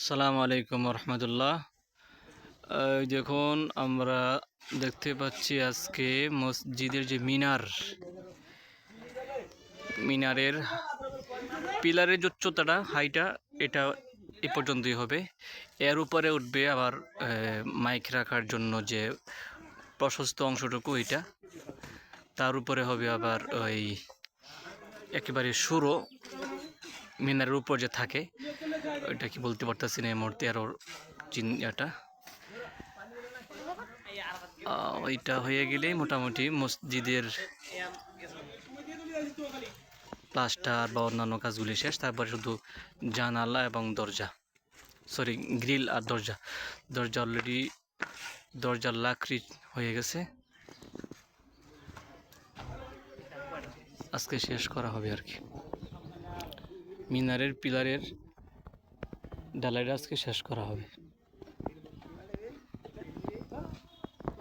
আসসালামু আলাইকুম রহমতুল্লাহ দেখুন, আমরা দেখতে পাচ্ছি আজকে মসজিদের যে মিনার, মিনারের পিলারের উচ্চতাটা হাইটা এটা এ পর্যন্তই হবে। এর উপরে উঠবে আবার মাইক রাখার জন্য যে প্রশস্ত অংশটুকু এটা। তার উপরে হবে আবার ওই একেবারে সুরো মিনারের উপর যে থাকে ওইটা কি বলতে পারতেছি না এই মুহূর্তে আরও চিন এটা ওইটা হয়ে গেলেই মোটামুটি মসজিদের প্লাস্টার বা অন্যান্য কাজগুলি শেষ, তারপরে শুধু জানালা এবং দরজা। সরি, গ্রিল আর দরজা। দরজা অলরেডি দরজার লাকড়ি হয়ে গেছে। আজকে শেষ করা হবে আর কি। মিনারের পিলারের ডালাইটা আজকে শেষ করা হবে।